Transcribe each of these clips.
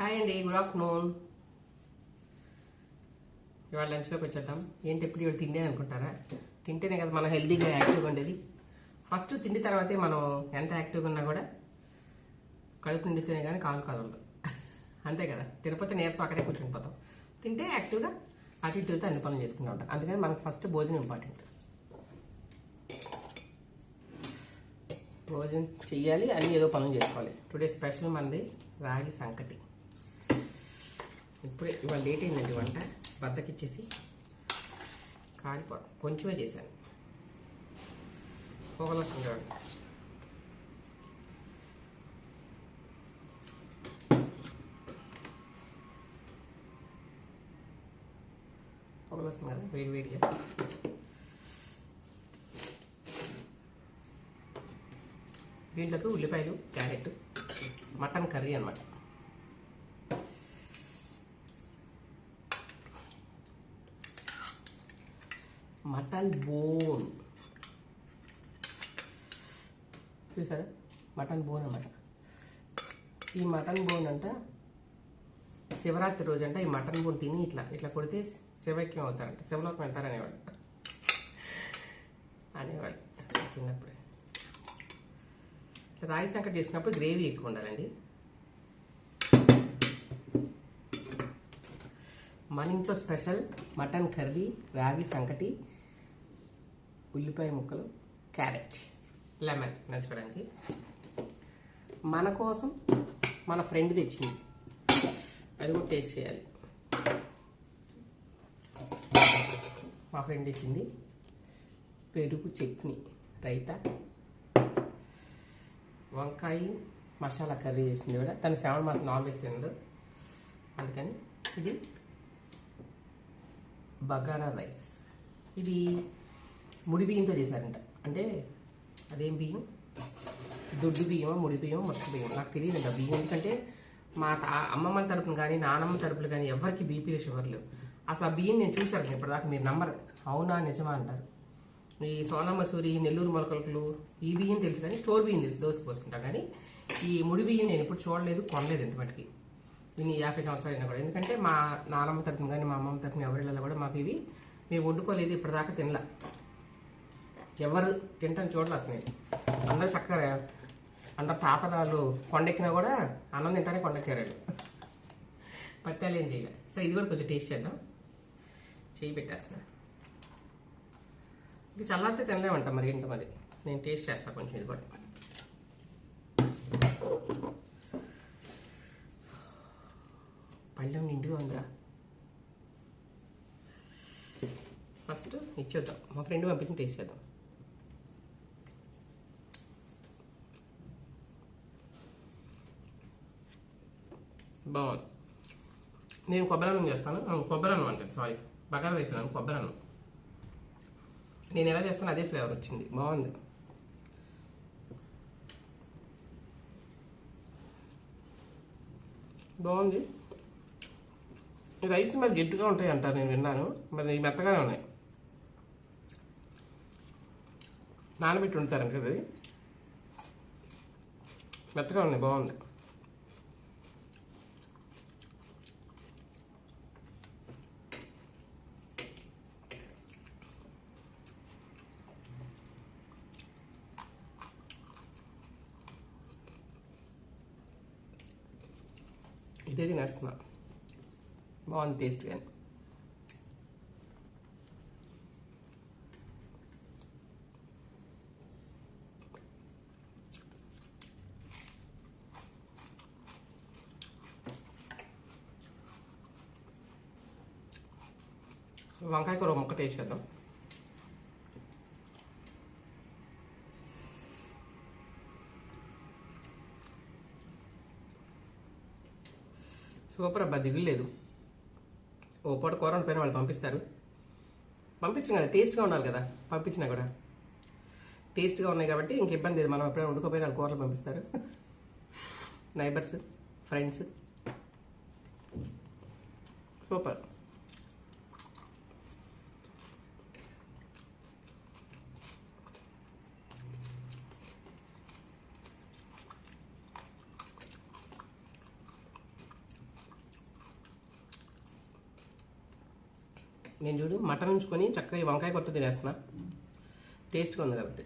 Hi అండి good afternoon ఇవాళ లంచ్లోకి వచ్చేద్దాం. ఏంటి ఎప్పుడు ఇవాళ తిండే అనుకుంటారా? తింటేనే కదా మనం హెల్తీగా యాక్టివ్గా ఉండేది. ఫస్ట్ తిండి తర్వాతే మనం ఎంత యాక్టివ్గా ఉన్నా కూడా కడుపు నిండితేనే కానీ కాలు కదలదు. అంతే కదా? తిరుపతి నీరసం అక్కడే కూర్చొని పోతాం. తింటే యాక్టివ్గా అటు ఇటు అన్ని పనులు చేసుకుంటూ ఉంటాం. అందుకని మనకు ఫస్ట్ భోజనం ఇంపార్టెంట్ భోజనం చెయ్యాలి అని ఏదో పనులు చేసుకోవాలి. టుడే స్పెషల్ మనది రాగి సంకటి. ఇప్పుడే ఇవాళ లేట్ అయిందండి వంట. బద్దకిచ్చేసి కాలిపో కొంచెమే చేశాను. పొగలు వస్తుంది పొగలొస్తుంది కదా వేడి వేడిగా. దీంట్లోకి ఉల్లిపాయలు carrot mutton curry mutton bone. చూసారా? మటన్ బోన్ అనమాట ఈ మటన్ బోన్ అంట శివరాత్రి రోజు అంట ఈ మటన్ బోన్ తిని ఇట్లా ఇట్లా కొడితే శివైక్యం అవుతారంట శివలోకి వెళ్తారనేవాడు అనేవాడు చిన్నప్పుడు. రాగి సంకట చేసినప్పుడు గ్రేవీ ఎక్కువ ఉండాలండి. మన ఇంట్లో స్పెషల్ మటన్ కర్రీ రాగి సంకటి ఉల్లిపాయ ముక్కలు క్యారెట్ లెమన్ నంచుకోవడానికి మన కోసం మన ఫ్రెండ్ తెచ్చింది. అది కూడా టేస్ట్ చేయాలి. మా ఫ్రెండ్ ఇచ్చింది పెరుగు చట్నీ రైతా. వంకాయ మసాలా కర్రీ చేసింది కూడా. తను శ్రావణ మాసం నాన్ వెజ్ తినదు. అందుకని ఇది బగారా రైస్. ఇది ముడి బియ్యంతో చేశారంట అంటే అదేం బియ్యం? దొడ్డు బియ్యమో ముడి బియ్యమో మొత్తం బియ్యం నాకు తెలియదంట బియ్యం. ఎందుకంటే మా తా అమ్మమ్మ తరపున కానీ నానమ్మ తరపులు కానీ ఎవరికి బీపీలు షుగర్లు అసలు ఆ బియ్యం నేను చూశాను ఇప్పటిదాకా మీరు నంబర్ అవునా నిజమా అంటారు. ఈ సోనా మసూరి నెల్లూరు మొలకలు ఈ బియ్యం తెలుసు కానీ స్టోర్ బియ్యం తెలుసు దోశ పోసుకుంటాం కానీ ఈ ముడి బియ్యం నేను ఎప్పుడు చూడలేదు కొనలేదు ఎంత మటుకి ఇన్ని యాభై సంవత్సరాలు అయినా కూడా. ఎందుకంటే మా నానమ్మ తరపున కానీ మా అమ్మమ్మ తరపున ఎవరిళ్ళలో కూడా మాకు ఇవి మేము వండుకోలేదు ఇప్పటిదాకా తినలా. ఎవరు తింటాను చూడలే అసలు. అందరూ చక్కగా అందరు తాతరాలు కొండెక్కినా కూడా అన్నం తింటానే కొండెక్కారు పత్తాలు ఏం చేయాలి. సరే ఇది కూడా కొంచెం టేస్ట్ చేద్దాం. చేయి పెట్టేస్తున్నా. ఇది చల్లారితే తినలేమంట మరి ఇంకా మరి. నేను టేస్ట్ చేస్తా కొంచెం ఇది కూడా. పళ్ళెం నిండుగా ఉందిరా. ఫస్ట్ ఇచ్చేద్దాం. మా ఫ్రెండ్ పంపించి టేస్ట్ చేద్దాం. బాగుంది నేను కొబ్బరి అన్నం చేస్తాను. కొబ్బరి అన్నం అంటే సారీ బగారా వేసాను కొబ్బరి అన్నం నేను ఎలా చేస్తాను అదే ఫ్లేవర్ వచ్చింది. బాగుంది. బాగుంది. రైస్ మరి గట్టిగా ఉంటాయి అంటారు నేను విన్నాను. మరి మెత్తగానే ఉన్నాయి. నానబెట్టి ఉంటారు కదా అది. మెత్తగా ఉన్నాయి బాగుంది. ఇదే తినేస్తున్నా బాగుంది టేస్ట్ కానీ వంకాయ కూర ఒక సూపర్ అబ్బా దిగులేదు ఓ పూట కూర పైన వాళ్ళు పంపిస్తారు. పంపించిన కదా టేస్ట్గా ఉండాలి కదా పంపించినా కూడా. టేస్ట్గా ఉన్నాయి కాబట్టి ఇంక ఇబ్బంది లేదు మనం ఎప్పుడైనా వండుకోపోయిన వాళ్ళు కూరలు పంపిస్తారు. Neighbours friends super. నేను చూడు మటన్ ఉంచుకొని చక్కగా వంకాయ కొట్టు తినేస్తున్నా. టేస్ట్గా ఉంది కాబట్టి.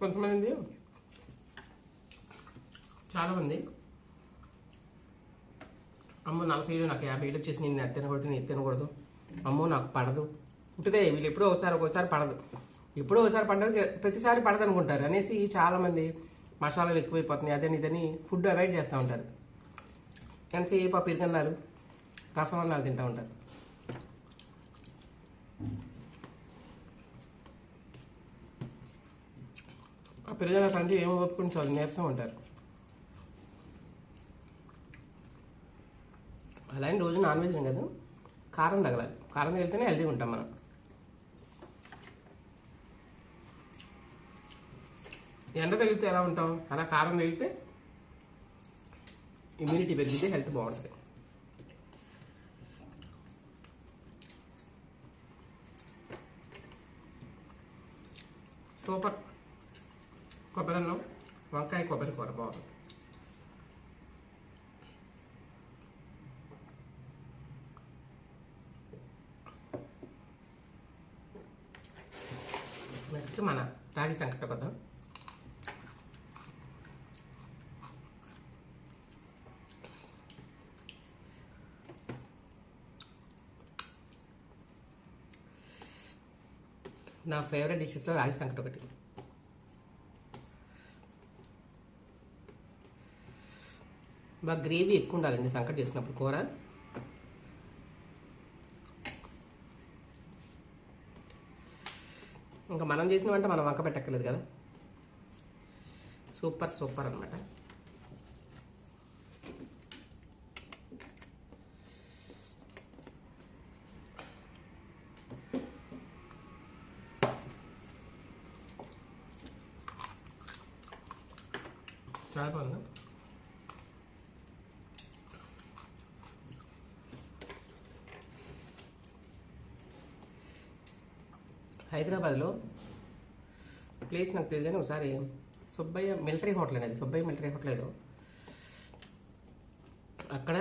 కొంతమంది చాలామంది అమ్మో నలభై ఏళ్ళు నాకు యాభై ఏళ్ళు వచ్చేసి నేను ఎత్తనకూడదు నేను ఎత్తనకూడదు అమ్మో నాకు పడదు. ఉంటుందే వీళ్ళు ఎప్పుడో ఒకసారి ఒక్కోసారి పడదు. ఎప్పుడో ఒకసారి పడదు ప్రతిసారి పడదు అనుకుంటారు అనేసి చాలామంది మసాలాలు ఎక్కువైపోతున్నాయి. అదని ఇదని ఫుడ్ అవాయిడ్ చేస్తూ ఉంటారు. కలిసి పా పిరిగన్నాలు రసం అన్నాలు తింటూ ఉంటారు. ఆ పెరుగన్న సంటే ఏమో ఓపుకుని చాలు నీరసం ఉంటారు. అలా రోజు నాన్ వెజ్ కదా కారం తగలాలి. కారం తగిలితేనే హెల్తీగా ఉంటాం మనం. ఎండ తగిలితే ఎలా ఉంటాం అలా కారం తగిలితే ఇమ్యూనిటీ పెరిగితే హెల్త్ బాగుంటుంది. సూపర్. కొబ్బరి అన్నం వంకాయ కొబ్బరి కూర బాగుంది. నెక్స్ట్ మన రాగి సంకట కొద్దాం నా ఫేవరెట్ డిషెస్లో రాగి సంకట ఒకటి. బాగా గ్రేవీ ఎక్కువ ఉండాలండి సంకట చేసినప్పుడు కూర. ఇంకా మనం చేసిన వంట మనం వంక పెట్టక్కర్లేదు కదా. సూపర్ సూపర్ అనమాట చాలా బాగుంది హైదరాబాద్లో ప్లేస్ నాకు తెలియదు కానీ ఒకసారి సుబ్బయ్య మిలిటరీ హోటల్ అనేది సుబ్బయ్య మిలిటరీ హోటల్ ఏదో. అక్కడ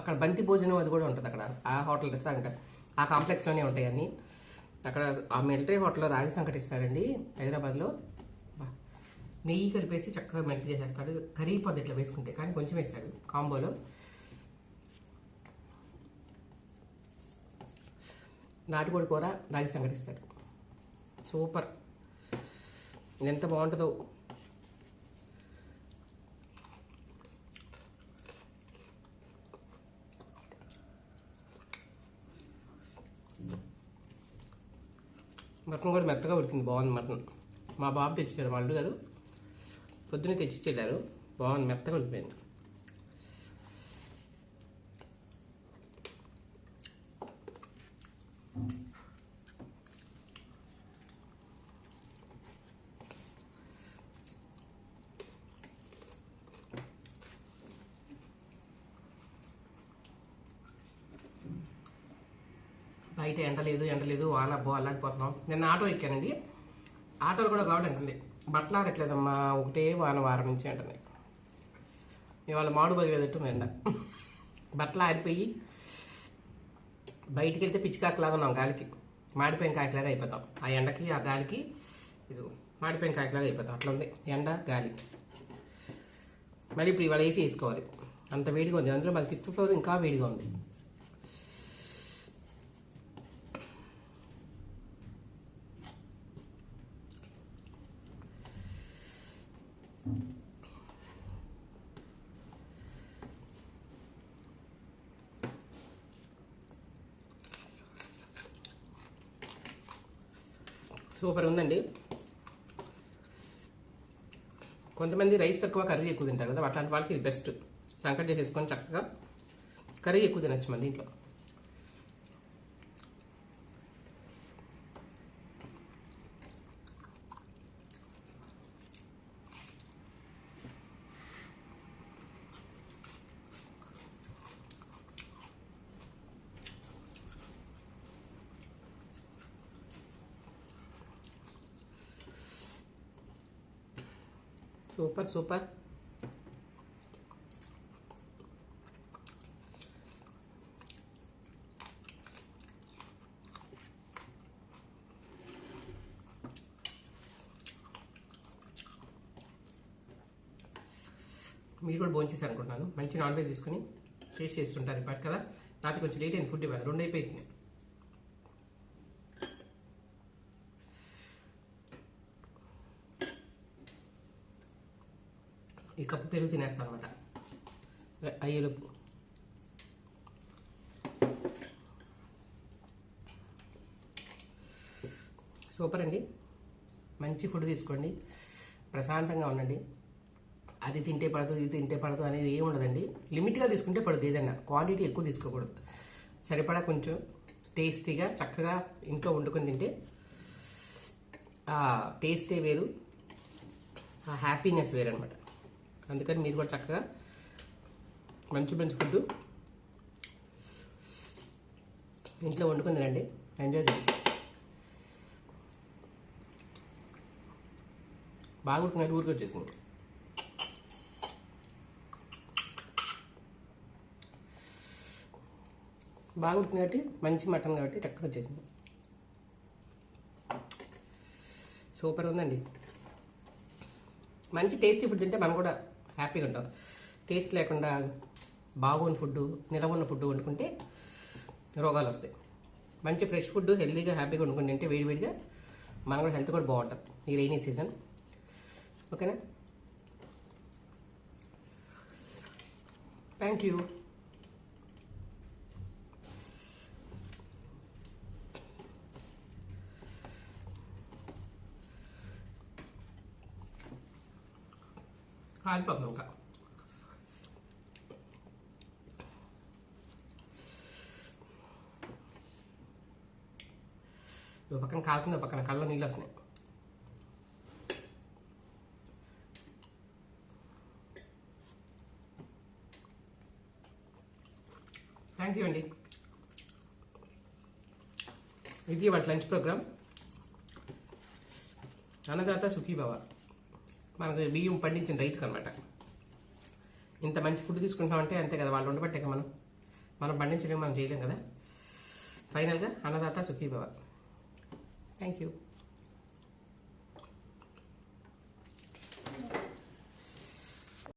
అక్కడ బంతి భోజనం అది కూడా ఉంటుంది అక్కడ ఆ హోటల్ రెస్టారెంట్ ఆ కాంప్లెక్స్లోనే ఉంటాయి అన్నీ. అక్కడ ఆ మిలిటరీ హోటల్లో రాగి సంకటిస్తాడండి హైదరాబాద్లో. నెయ్యి కలిపేసి చక్కగా మెల్ట్ చేసేస్తాడు. కరిగిపోద్ది ఇట్లా వేసుకుంటే కానీ కొంచెం వేస్తాడు కాంబోలో. నాటుకోడి కూర రాగి సంగటిస్తాడు. సూపర్. ఎంత బాగుంటుందో. మటన్ కూడా మెత్తగా ఉడికింది. బాగుంది మటన్. మా బాబు తెచ్చారు. వాళ్ళు అల్లుడు గారు పొద్దున్నే తెచ్చిచ్చేదారు బాగుంది మెత్తగా ఉండిపోయింది. బయట ఎండ లేదు ఎండ లేదు వాన అబ్బో అల్లాడిపోతున్నాం. నిన్న ఆటో ఎక్కానండి. ఆటోలు కూడా కాబట్టి అంటుంది. బట్టలు ఆరట్లేదమ్మా ఒకటే వాన వారం నుంచి అంటుంది. ఇవాళ మాడు బగి వెదట్టు ఎండ బట్టలు ఆరిపోయి బయటికి వెళ్తే పిచ్చికాకలాగా ఉన్నాం గాలికి. మాడిపోయిన కాకిలాగా అయిపోతాం. ఆ ఎండకి ఆ గాలికి ఇది మాడిపోయిన కాకిలాగా అయిపోతాం. అట్లా ఉంది. ఎండ గాలి. మళ్ళీ ఇప్పుడు ఇవాళ వేసి వేసుకోవాలి. అంత వేడిగా ఉంది. అందులో మళ్ళీ ఫిఫ్త్ ఫ్లోర్ ఇంకా వేడిగా ఉంది. సూపర్ ఉందండి. కొంతమంది రైస్ తక్కువ కర్రీ ఎక్కువ తింటారు కదా అట్లాంటి వాళ్ళకి ఇది బెస్ట్. సంకట చేసేసుకొని చక్కగా కర్రీ ఎక్కువ తినచ్చు మన దీంట్లో. Super super. మీరు కూడా భోంచేసి అనుకుంటున్నాను మంచి నాన్ వెజ్ తీసుకుని టేస్ట్ చేస్తుంటారు ఇప్పటి కదా నాకు కొంచెం లేట్ అయిన ఫుడ్ ఇవ్వాలి. రెండు అయిపోయింది. ఈ కప్పు పెరుగు తినేస్తాను అనమాట అయ్యలోపు సూపర్ అండి. మంచి ఫుడ్ తీసుకోండి. ప్రశాంతంగా ఉండండి. అది తింటే పడదు ఇది తింటే పడదు అనేది ఏమి ఉండదండి. లిమిట్గా తీసుకుంటే పడదు ఏదైనా. క్వాంటిటీ ఎక్కువ తీసుకోకూడదు. సరిపడా కొంచెం టేస్టీగా చక్కగా ఇంట్లో వండుకొని తింటే ఆ టేస్టే వేరు. ఆ హ్యాపీనెస్ వేరు అనమాట అందుకని మీరు కూడా చక్కగా మంచి మంచి ఫుడ్ ఇంట్లో వండుకుంది రండి ఎంజాయ్ చేయండి. బాగా ఉడుకున్నట్టు ఊరికి వచ్చేసింది. బాగా ఉడికింది కాబట్టి మంచి మటన్ కాబట్టి చక్కగా వచ్చేసింది. సూపర్ ఉందండి. మంచి టేస్టీ ఫుడ్ తింటే మనం కూడా హ్యాపీగా ఉంటాం. టేస్ట్ లేకుండా బాగున్న ఫుడ్ నిలవున్న ఫుడ్ వండుకుంటే రోగాలు వస్తాయి. మంచి ఫ్రెష్ ఫుడ్ హెల్తీగా హ్యాపీగా వండుకుని తింటే వేడివేడిగా మనం కూడా హెల్త్ కూడా బాగుంటుంది ఈ రైనీ సీజన్. ఓకేనా? థ్యాంక్ యూ కాలిపోతుంది ఇంకా పక్కన కాలుతుంది పక్కన కళ్ళ నీళ్ళు వస్తున్నాయి థ్యాంక్ యూ అండి ఇది వాటి లంచ్ ప్రోగ్రామ్. అన్నదాత సుఖీభవ మనకు బియ్యం పండించిన రైతుకు అనమాట ఇంత మంచి ఫుడ్ తీసుకుంటామంటే అంతే కదా వాళ్ళు ఉండబట్టే కదా మనం. మనం పండించడం మనం చేయలేం కదా. ఫైనల్గా అన్నదాత సుఖీభవ. Thank you